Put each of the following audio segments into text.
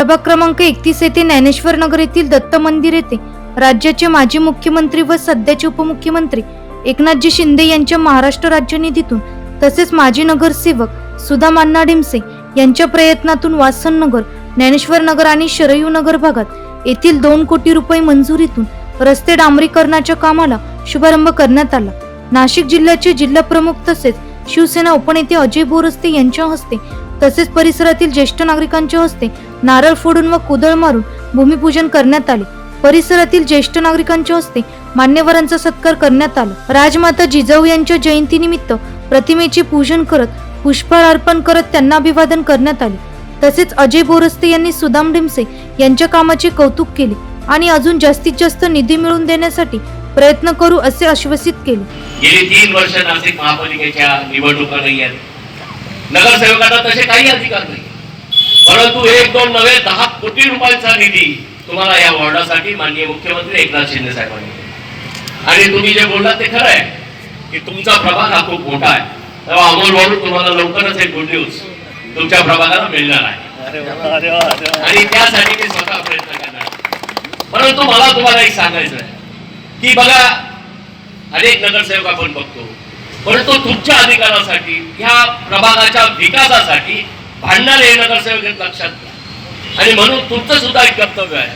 प्रभाग क्रमांक एकतीस येथे ज्ञानेश्वर नगर येथील दत्त मंदिर येथे राज्याचे माजी मुख्यमंत्री व सध्याचे उपमुख्यमंत्री एकनाथजी शिंदे यांच्या महाराष्ट्र राज्य निधीतून तसेच माजी नगरसेवक सुधा मान्ना डिमसे यांच्या प्रयत्नातून वासन नगर ज्ञानेश्वर नगर आणि शरयू नगर भागात येथील दोन कोटी रुपये मंजुरीतून रस्ते डांबरीकरणाच्या कामाला शुभारंभ करण्यात आला. नाशिक जिल्ह्याचे जिल्हा प्रमुख तसेच शिवसेना उपनेते अजय बोरस्ते यांच्या हस्ते तसेच परिसरातील ज्येष्ठ नागरिकांच्या हस्ते नारळ फोडून व कुदळ मारून भूमिपूजन करण्यात आले. परिसरातील ज्येष्ठ नागरिकांच्या हस्ते मान्यवरांचा सत्कार करण्यात आला. राजमाता जिजाऊ यांच्या जयंतीनिमित्त प्रतिमेचे पूजन करत पुष्पहार अर्पण करत त्यांना अभिवादन करण्यात आले. तसेच अजय बोरस्ते यांनी सुदाम ढिमसे यांच्या कामाचे कौतुक केले आणि अजून जास्तीत जास्त निधी मिळवून देण्यासाठी प्रयत्न करू असे आश्वासित केले. गेली तीन वर्ष नाशिक महापालिकेच्या निवडणुका नाही आहेत. नगरसेवकांना तसे काही अधिकार नाही परंतु एक दोन नव्हे दहा कोटी रुपयांचा निधी तुम्हाला या वॉर्डासाठी माननीय मुख्यमंत्री एकनाथ शिंदे साहेबांनी. आणि तुम्ही जे बोललात ते खरं आहे की तुमचा प्रभाग हा खूप मोठा आहे तेव्हा अमोल भाऊ तुम्हाला लवकरच एक गुड न्यूज तुमच्या प्रभागाला मिळणार आहे आणि त्यासाठी मी स्वतः प्रयत्न करणार. परंतु मला तुम्हाला एक सांगायचं आहे की बघा अनेक नगरसेवक आपण बघतो परंतु तुमच्या अधिकारासाठी ह्या प्रभागाच्या विकासासाठी भांडणारे हे नगरसेवक आहेत लक्षात घ्या. आणि म्हणून तुमचं सुद्धा एक कर्तव्य आहे.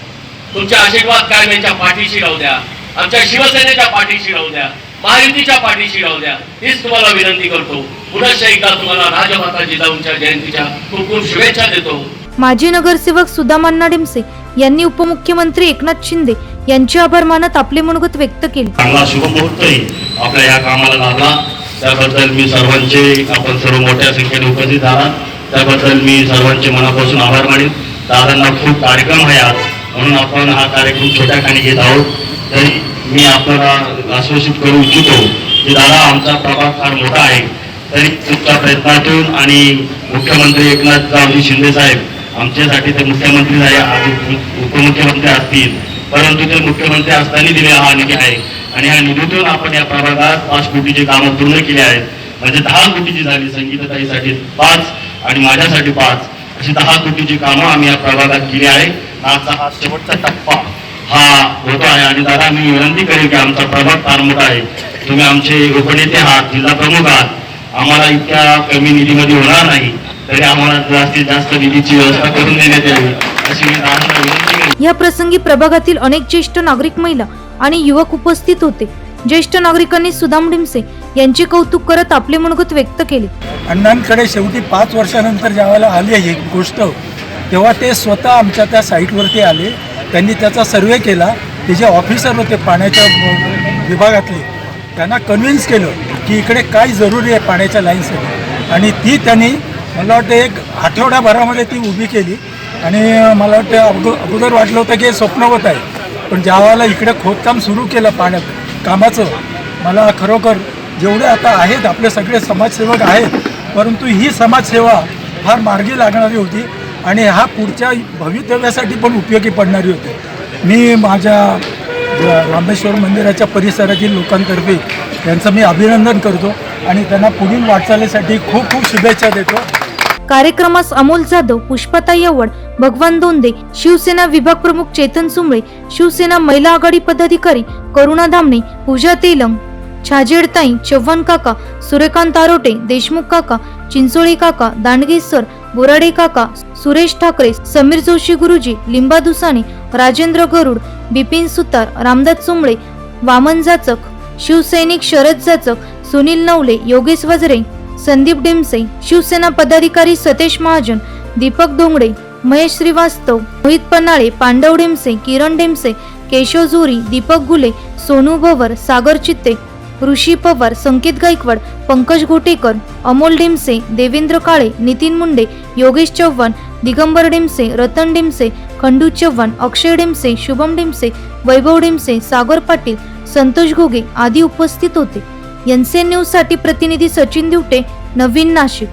तुमचे आशीर्वाद कायम यांच्या पाठीशी राहू द्या. आमच्या शिवसेनेच्या पाठीशी राहू द्या. महायुतीच्या पाठीशी राहू द्या. हीच तुम्हाला विनंती करतो. पुन्हा एकदा तुम्हाला राजमाता जिजाऊंच्या जयंतीच्या खूप खूप शुभेच्छा देतो. माजी नगरसेवक सुदामान्ना डिमसे यांनी उपमुख्यमंत्री एकनाथ शिंदे यांचे आभार मानत आपले मनोगत व्यक्त केले. चांगला शुभमुहूर्तही आपल्या या कामाला लागला त्याबद्दल मी सर्वांचे आपण सर्व मोठ्या संख्येने उपस्थित झाला त्याबद्दल मी सर्वांचे मनापासून आभार मानेन. दादांना खूप कार्यक्रम आहे आज. म्हणून आपण हा कार्यक्रम छोट्या खाणी घेत आहोत. तरी मी आपल्याला आश्वासित करू इच्छितो की दादा आमचा प्रभाग फार मोठा आहे. तरी तुमच्या प्रयत्नातून आणि मुख्यमंत्री एकनाथरावजी शिंदे साहेब आमच्यासाठी ते मुख्यमंत्री आहे. आज उपमुख्यमंत्री असतील. परंतु ते मुख्यमंत्री असताना दिलेला हा निधी आहे. आणि ह्या निधीतून आपण या प्रभागात पाच कोटीची कामं पूर्ण केली आहेत. म्हणजे दहा कोटीची झाली संगीतताईसाठी. पाच आणि माझ्यासाठी पाच. अशी दहा कोटीची कामं आम्ही या प्रभागात केली आहे. आजचा हा शेवटचा टप्पा हा होतो आहे. आणि दादा मी विनंती करेन की आमचा प्रभाग फार मोठा आहे. तुम्ही आमचे उपनेते आहात जिल्हा प्रमुख आहात. आम्हाला इतक्या कमी निधीमध्ये होणार नाही. तरी आम्हाला जास्तीत जास्त निधीची व्यवस्था करून देण्यात यावी. अशी मी दादांना विनंती या प्रसंगी प्रभागातील अनेक ज्येष्ठ नागरिक महिला आणि युवक उपस्थित होते. ज्येष्ठ नागरिकांनी सुदाम डिमसे यांचे कौतुक करत आपले मनगत व्यक्त केले. अण्णांकडे शेवटी पाच वर्षानंतर ज्यावेळेला आली ही गोष्ट. तेव्हा ते स्वतः आमच्या त्या साईटवरती आले. त्यांनी त्याचा सर्वे केला. ते जे ऑफिसर होते पाण्याच्या विभागातले त्यांना कन्व्हिन्स केलं की इकडे काय जरुरी आहे पाण्याच्या लाईनसाठी आणि ती त्यांनी मला वाटतं एक आठवड्याभरामध्ये ती उभी केली. आणि मला वाटतं अगोदर वाटलं होतं की हे स्वप्नवत आहे. पण ज्यावेळेला इकडे खोदकाम सुरू केलं पाण्यात कामाचं. मला खरोखर जेवढे आता आहेत आपले सगळे समाजसेवक आहेत परंतु ही समाजसेवा फार मार्गी लागणारी होती आणि हा पुढच्या भवितव्यासाठी पण उपयोगी पडणारी होती. मी माझ्या रामेश्वर मंदिराच्या परिसरातील लोकांतर्फे त्यांचं मी अभिनंदन करतो आणि त्यांना पुढील वाटचालीसाठी खूप खूप शुभेच्छा देतो. कार्यक्रमास अमोल जाधव पुष्पताई यवड भगवान दोंदे शिवसेना विभाग प्रमुख चेतन सुंबळे शिवसेना महिला आघाडी पदाधिकारी करुणा धामणे पूजा तेलंग छाजेडताई चव्हाण काका सूर्यकांत आरोटे देशमुख काका चिंचोळी काका दांडगे सर बोराडे काका सुरेश ठाकरे समीर जोशी गुरुजी लिंबा दुसाने राजेंद्र गरुड बिपिन सुतार रामदास चुंबळे वामन जाचक शिवसैनिक शरद जाचक सुनील नवले योगेश वजरे संदीप डिमसे शिवसेना पदाधिकारी सतेश महाजन दीपक धोंगडे महेश श्रीवास्तव मोहित पन्हाळे पांडव डिमसे किरण डिमसे केशव जोरी दीपक गुले सोनू भवर सागर चित्ते ऋषी पवार संकेत गायकवाड पंकज घोटेकर अमोल डिमसे देवेंद्र काळे नितीन मुंडे योगेश चव्हाण दिगंबर डिमसे रतन डिमसे खंडू चव्हाण अक्षय डिमसे शुभम डिमसे वैभव डिमसे सागर पाटील संतोष घोगे आदी उपस्थित होते. एनसीएन न्यूजसाठी प्रतिनिधी सचिन दिवटे नवीन नाशिक.